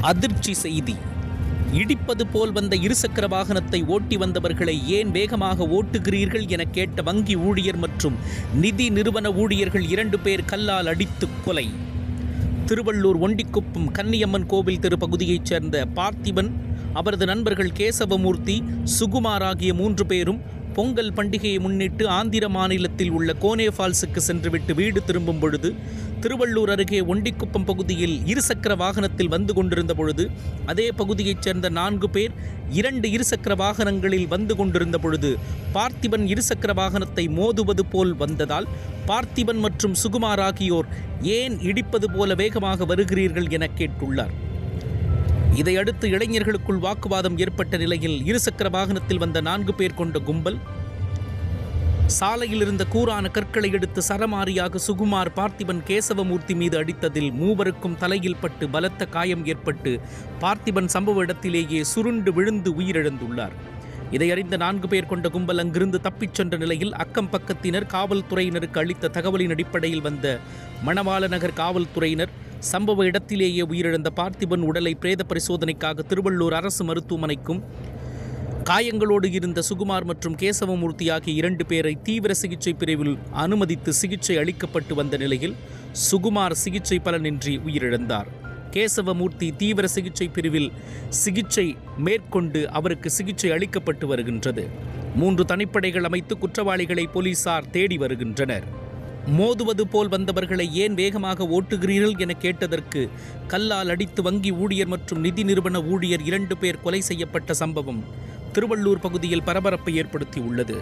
அதிர்ச்சி செய்தி. இடிப்பது போல் வந்த இருசக்கர வாகனத்தை ஓட்டி வந்தவர்களை ஏன் வேகமாக ஓட்டுகிறீர்கள் என கேட்ட வங்கி ஊழியர் மற்றும் நிதி நிறுவன ஊழியர்கள் இரண்டு பேர் கல்லால் அடித்து கொலை. திருவள்ளூர் ஒண்டிக்குப்பம் கன்னியம்மன் கோவில் திருப்பகுதியைச் சேர்ந்த பார்த்திபன் அவரது நண்பர்கள் கேசவமூர்த்தி சுகுமார் ஆகிய மூன்று பேரும் பொங்கல் பண்டிகையை முன்னிட்டு ஆந்திர மாநிலத்தில் உள்ள கோனே ஃபால்ஸுக்கு சென்றுவிட்டு வீடு திரும்பும் பொழுது திருவள்ளூர் அருகே ஒண்டிக்குப்பம் பகுதியில் இருசக்கர வாகனத்தில் வந்து கொண்டிருந்த பொழுது அதே பகுதியைச் சேர்ந்த நான்கு பேர் இரண்டு இருசக்கர வாகனங்களில் வந்து கொண்டிருந்த பொழுது பார்த்திபன் இருசக்கர வாகனத்தை மோதுவது போல் வந்ததால் பார்த்திபன் மற்றும் சுகுமார் ஆகியோர் ஏன் இடிப்பது போல வேகமாக வருகிறீர்கள் என கேட்டுள்ளார். இதையடுத்து இளைஞர்களுக்குள் வாக்குவாதம் ஏற்பட்ட நிலையில் இருசக்கர வாகனத்தில் வந்த நான்கு பேர் கொண்ட கும்பல் சாலையில் இருந்த கூரான கற்களை எடுத்து சரமாரியாக சுகுமார் பார்த்திபன் கேசவமூர்த்தி மீது அடித்ததில் மூவருக்கும் தலையில் பட்டு பலத்த காயம் ஏற்பட்டு பார்த்திபன் சம்பவ இடத்திலேயே சுருண்டு விழுந்து உயிரிழந்துள்ளார். இதையறிந்த நான்கு பேர் கொண்ட கும்பல் அங்கிருந்து தப்பிச் சென்ற நிலையில் அக்கம் பக்கத்தினர் காவல்துறையினருக்கு அளித்த தகவலின் அடிப்படையில் வந்த மணவாள நகர் காவல்துறையினர் சம்பவ இடத்திலேயே உயிரிழந்த பார்த்திபன் உடலை பிரேத பரிசோதனைக்காக திருவள்ளூர் அரசு மருத்துவமனைக்கும் காயங்களோடு இருந்த சுகுமார் மற்றும் கேசவமூர்த்தி ஆகிய இரண்டு பேரை தீவிர சிகிச்சை பிரிவில் அனுமதித்து சிகிச்சை அளிக்கப்பட்டு வந்த நிலையில் சுகுமார் சிகிச்சை பலனின்றி உயிரிழந்தார். கேசவமூர்த்தி தீவிர சிகிச்சை பிரிவில் சிகிச்சை மேற்கொண்டு அவருக்கு சிகிச்சை அளிக்கப்பட்டு வருகின்றது. மூன்று தனிப்படைகள் அமைத்து குற்றவாளிகளை போலீசார் தேடி வருகின்றனர். மோதுவது போல் வந்தவர்களை ஏன் வேகமாக ஓட்டுகிறீர்கள் என கேட்டதற்கு கல்லால் அடித்து வங்கி ஊழியர் மற்றும் நிதி நிறுவன ஊழியர் இரண்டு பேர் கொலை செய்யப்பட்ட சம்பவம் திருவள்ளூர் பகுதியில் பரபரப்பை ஏற்படுத்தியுள்ளது.